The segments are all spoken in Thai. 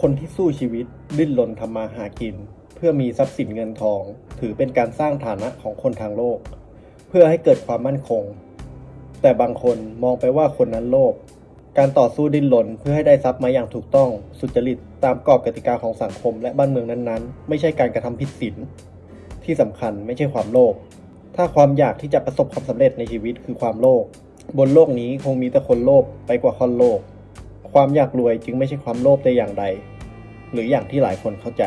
คนที่สู้ชีวิตดิ้นรนทำมาหากิน เพื่อมีทรัพย์สินเงินทอง ถือเป็นการสร้างฐานะของคนทางโลก เพื่อให้เกิดความมั่นคง แต่บางคนมองไปว่าคนนั้นโลภการต่อสู้ดิ้นรนเพื่อให้ได้ทรัพย์มาอย่างถูกต้อง สุจริตตามกรอบกติกาของสังคมและบ้านเมืองนั้นๆ ไม่ใช่การกระทำผิดศีลที่สำคัญไม่ใช่ความโลภถ้าความอยากที่จะประสบความสำเร็จในชีวิตคือความโลภบนโลกนี้คงมีแต่คนโลภไปกว่าคนโลภ ความอยากรวยจึงไม่ใช่ความโลภแต่อย่างใด หรืออย่างที่หลายคนเข้าใจ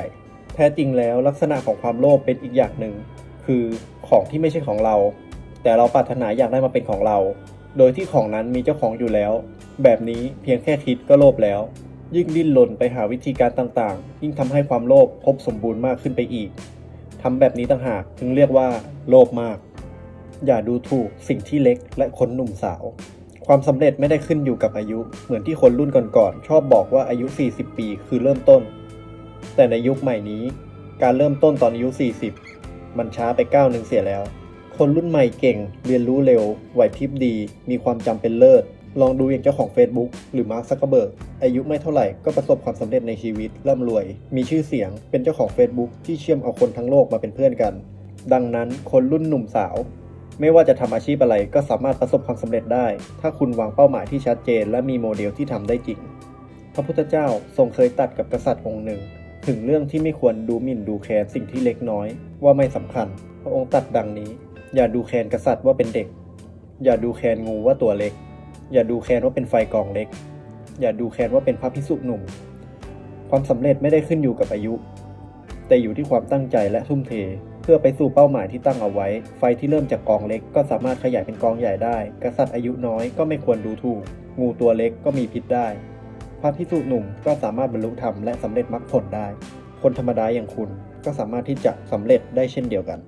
แท้จริงแล้วลักษณะของความโลภเป็นอีกอย่างหนึ่ง คือของที่ไม่ใช่ของเรา แต่เราปรารถนาอยากได้มาเป็นของเรา โดยที่ของนั้นมีเจ้าของอยู่แล้ว แบบนี้เพียงแค่คิดก็โลภแล้ว ยิ่งดิ้นรนไปหาวิธีการต่างๆ ยิ่งทำให้ความโลภครบสมบูรณ์มากขึ้นไปอีกทำแบบนี้ต่างหากถึงเรียกว่า โลภมาก อย่าดูถูกสิ่งที่เล็กและคนหนุ่มสาว ความสำเร็จไม่ได้ขึ้นอยู่กับอายุ เหมือนที่คนรุ่นก่อนๆชอบบอกว่าอายุ 40 ปีคือเริ่มต้น แต่ในยุคใหม่นี้ การเริ่มต้นตอนอายุ 40 มันช้าไปก้าวหนึ่งเสียแล้ว คนรุ่นใหม่เก่ง เรียนรู้เร็ว ไหวพริบดี มีความจำเป็นเลิศ ลองดูอย่างเจ้าของ Facebook หรือมาร์คซักเกอร์เบิร์กอายุไม่เท่าไหร่ก็ประสบความสำเร็จในชีวิตร่ำรวย มีชื่อเสียงเป็นเจ้าของ Facebook ที่เชื่อมเอาคนทั้งโลกมาเป็นเพื่อนกัน ดังนั้นคนรุ่นหนุ่มสาว ไม่ว่าจะทำอาชีพอะไรก็สามารถประสบความสำเร็จได้ ถ้าคุณวางเป้าหมายที่ชัดเจน และมีโมเดลที่ทำได้จริง พระพุทธเจ้าทรงเคยตัดกับกษัตริย์องค์หนึ่ง ถึงเรื่องที่ไม่ควรดูหมิ่นดูแคลนสิ่งที่เล็กน้อย ว่าไม่สำคัญ พระองค์ตัดดังนี้ อย่าดูแคลนกษัตริย์ว่าเป็นเด็ก อย่าดูแคลนงูว่าตัวเล็ก อย่าดูแคลนว่าเป็นไฟกองเล็ก อย่าดูแคลนว่าเป็นพระพิสุหนุ่ม ความสำเร็จไม่ได้ขึ้นอยู่กับอายุ แต่อยู่ที่ความตั้งใจและทุ่มเท เพื่อไปสู่เป้าหมายที่ตั้งเอาไว้ ไฟที่เริ่มจากกองเล็กก็สามารถขยายเป็นกองใหญ่ได้ กษัตริย์อายุน้อยก็ไม่ควรดูถูก งูตัวเล็กก็มีพิษได้ พระพิสุหนุ่มก็สามารถบรรลุธรรมและสำเร็จมรรคผลได้ คนธรรมดาอย่างคุณก็สามารถที่จะสำเร็จได้เช่นเดียวกัน